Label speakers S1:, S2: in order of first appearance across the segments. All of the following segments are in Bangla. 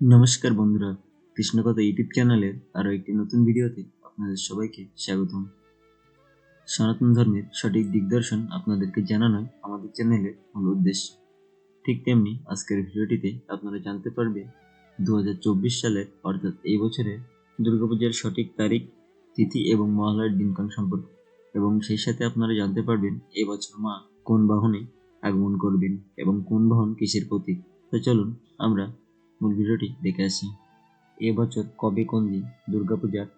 S1: নমস্কার বন্ধুরা, কৃষ্ণকথা ইউটিউব চ্যানেলের আরও একটি নতুন ভিডিওতে আপনাদের সবাইকে স্বাগতম। সনাতন ধর্মের সঠিক দিগদর্শন আপনাদেরকে জানানোই আমাদের চ্যানেলের মূল উদ্দেশ্য। ঠিক তেমনি আজকের ভিডিওটিতে আপনারা জানতে পারবেন দু হাজার চব্বিশ সালের অর্থাৎ এই বছরের দুর্গাপূজার সঠিক তারিখ, তিথি এবং মহালয়ার দিনক্ষণ সম্পর্কে। এবং সেই সাথে আপনারা জানতে পারবেন এবছর মা কোন বাহনে আগমন করবেন এবং কোন বাহন কিসের প্রতীক। তো চলুন আমরা মূল ভিডিওটি দেখে আসি। এবছর কবে কোন দিন দুর্গাপূজার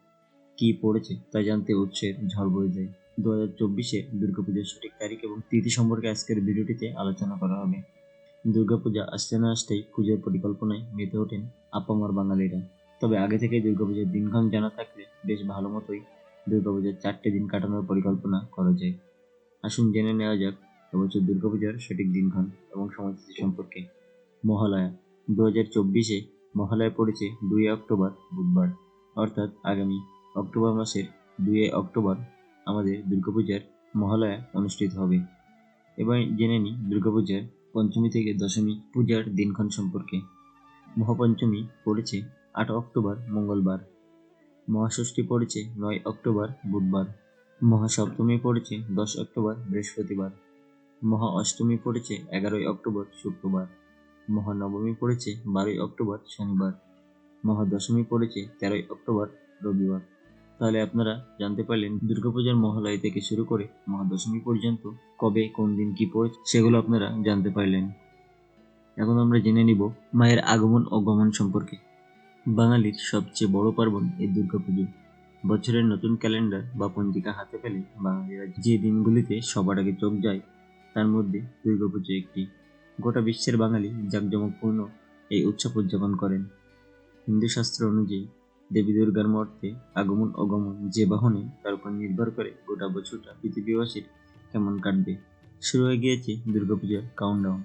S1: কি পড়েছে তা জানতে উৎসের ঝড় বয়ে যায়। দু হাজার চব্বিশে দুর্গাপূজার সঠিক তারিখ এবং তিথি সম্পর্কে আজকের ভিডিওটিতে আলোচনা করা হবে। দুর্গাপূজা আসতে না আসতেই পুজোর পরিকল্পনায় মেতে ওঠেন আপামার বাঙালিরা। তবে আগে থেকেই দুর্গাপূজার দিনক্ষণ জানা থাকলে বেশ ভালো মতোই দুর্গাপূজার চারটে দিন কাটানোর পরিকল্পনা করা যায়। আসুন জেনে নেওয়া যাক এবছর দুর্গাপূজার সঠিক দিনক্ষণ এবং সময়সূচি সম্পর্কে। মহালয়া দু হাজার চব্বিশে মহালয়া পড়েছে দুই অক্টোবর, বুধবার। অর্থাৎ আগামী অক্টোবর মাসের দুই অক্টোবর আমাদের দুর্গাপূজার মহালয়া অনুষ্ঠিত হবে। এবার জেনে নিই দুর্গাপূজার পঞ্চমী থেকে দশমী পূজার দিনক্ষণ সম্পর্কে। মহাপঞ্চমী পড়েছে আট অক্টোবর, মঙ্গলবার। মহাষষ্ঠী পড়েছে নয় অক্টোবর, বুধবার। মহাসপ্তমী পড়েছে দশ অক্টোবর, বৃহস্পতিবার। মহা অষ্টমী পড়েছে এগারোই অক্টোবর, শুক্রবার। মহানবমী পড়েছে বারোই অক্টোবর শনিবার। মহাদশমী পড়েছে তেরোই অক্টোবর রবিবার। তাহলে আপনারা জানতে পারলেন দুর্গাপূজার মহালয় থেকে শুরু করে মহাদশমী পর্যন্ত কবে, কোন দিন কি পড়েছে, সেগুলো আপনারা জানতে পারলেন। এখন আমরা জেনে নিব মায়ের আগমন ও গমন সম্পর্কে। বাঙালির সবচেয়ে বড় পার্বণ এই দুর্গাপুজো। বছরের নতুন ক্যালেন্ডার বা পঞ্জিকা হাতে পেলে বাঙালিরা যে দিনগুলিতে সবার আগে চোখ যায়, তার মধ্যে দুর্গাপুজো একটি। গোটা বিশ্বের বাঙালি জাঁকজমকপূর্ণ এই উৎসব উদযাপন করেন। হিন্দু শাস্ত্র অনুযায়ী দেবী দুর্গার মর্তে আগমন অগমন যে বাহনে তার উপর নির্ভর করে গোটা বছরটা পৃথিবীবাসীর কেমন কাটবে। শুরু হয়ে গিয়েছে দুর্গাপূজার কাউন্টডাউন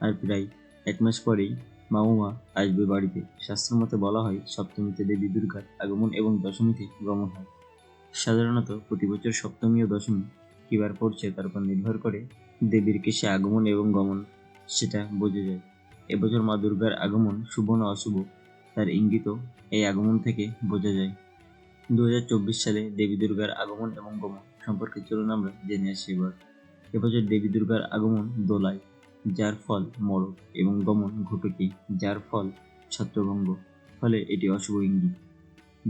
S1: আর প্রায় এক মাস পরেই মামুমা আসবে বাড়িতে। শাস্ত্র মতে বলা হয়, সপ্তমীতে দেবী দুর্গার আগমন এবং দশমীতে গমন হয়। সাধারণত প্রতি বছর সপ্তমী ও দশমী কিবার পড়ছে তার উপর নির্ভর করে দেবীর কিসে আগমন এবং গমন। সেটা বোঝা যায়। এবছর মা দুর্গার আগমন শুভ না অশুভ, তার ইঙ্গিতও এই আগমন থেকে বোঝা যায়। দু হাজার চব্বিশ সালে দেবী দুর্গার আগমন এবং গমন সম্পর্কে চলুন আমরা জেনে আসি এবার। এবছর দেবী দুর্গার আগমন দোলায়, যার ফল মরক এবং গমন ঘটকি যার ফল ছত্রভঙ্গ, ফলে এটি অশুভ ইঙ্গিত।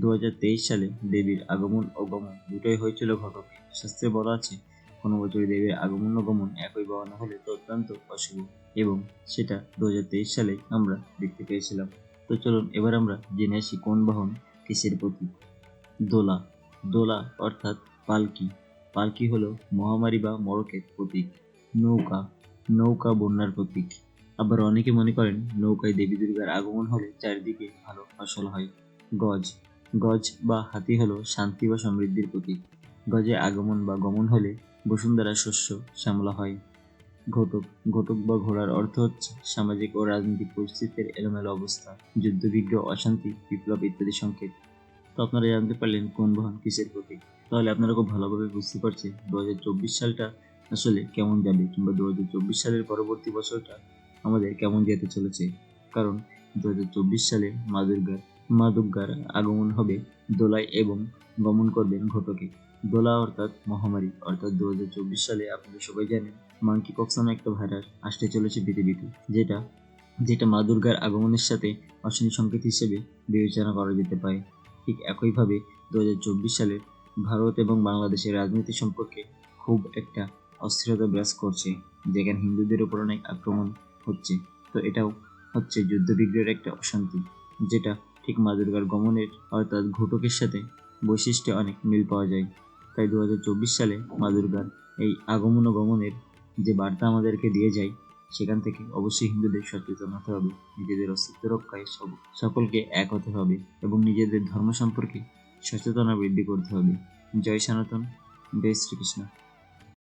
S1: দু হাজার তেইশ সালে দেবীর আগমন ও গমন দুটোই হয়েছিল ঘটকে। শাস্ত্রে বলা আছে কোনো বছর দেবীর আগমন গমন একই বাহনে হলে তো অত্যন্ত অশুভ। এবং সেটা দু হাজার তেইশ সালে আমরা দেখতে পেয়েছিলাম। তো চলুন এবার আমরা জেনে আসি কোন বাহন কিসের প্রতীক? দোলা। দোলা অর্থাৎ পালকি। পালকি হলো মহামারী বা মরকের প্রতীক। নৌকা। নৌকা বন্যার প্রতীক। আবার অনেকে মনে করেন নৌকায় দেবী দুর্গার আগমন হলে চারিদিকে ভালো ফসল হয়। গজ। গজ বা হাতি হলো শান্তি বা সমৃদ্ধির প্রতীক। গজে আগমন বা গমন হলে বসুন্ধরা শস্য শ্যামলা হয়। ঘটক ঘটক বা ঘোড়ার অর্থ হচ্ছে সামাজিক ও রাজনৈতিক পরিস্থিতির এলোমেলো অবস্থা যুদ্ধবিগ্রহ অশান্তি, বিপ্লব ইত্যাদি সংকেত। তো আপনারা জানতে পারলেন কোন বাহন কিসের প্রতীক। তাহলে আপনারা খুব ভালোভাবে বুঝতে পারছেন দু হাজার চব্বিশ সালটা আসলে কেমন যাবে কিংবা দু হাজার চব্বিশ সালের পরবর্তী বছরটা আমাদের কেমন যেতে চলেছে। কারণ দু হাজার চব্বিশ সালে মা দুর্গার মা দুর্গার আগমন হবে দোলায় এবং গমন করবেন ঘটকে। দোলা অর্থাৎ মহামারী, অর্থাৎ দু হাজার চব্বিশ সালে আপনারা সবাই জানেন মাঙ্কি পক্স নামে একটা ভাইরাস আসতে চলেছে পৃথিবীতে, যেটা যেটা মা দুর্গার আগমনের সাথে অশনি সংকেত হিসেবে বিবেচনা করা যেতে পারে। ঠিক একইভাবে দু হাজার চব্বিশ সালে ভারত এবং বাংলাদেশের রাজনীতি সম্পর্কে খুব একটা অস্থিরতা বিরাজ করছে, যেখানে হিন্দুদের উপর অনেক আক্রমণ হচ্ছে। তো এটাও হচ্ছে যুদ্ধবিগ্রহের একটা অশান্তি, যেটা ঠিক মা দুর্গার গমনের, অর্থাৎ ঘটকের সাথে বৈশিষ্ট্যে অনেক মিল পাওয়া যায়। তাই দু সালে মা দুর্গার এই আগমন গমনের যে বার্তা আমাদেরকে দিয়ে যায়, সেখান থেকে অবশ্যই হিন্দুদের সচেতন হতে হবে, নিজেদের অস্তিত্ব রক্ষায় সব- সকলকে এক হতে হবে এবং নিজেদের ধর্ম সম্পর্কে সচেতনা বৃদ্ধি করতে হবে। জয় সনাতন, জয় শ্রীকৃষ্ণ।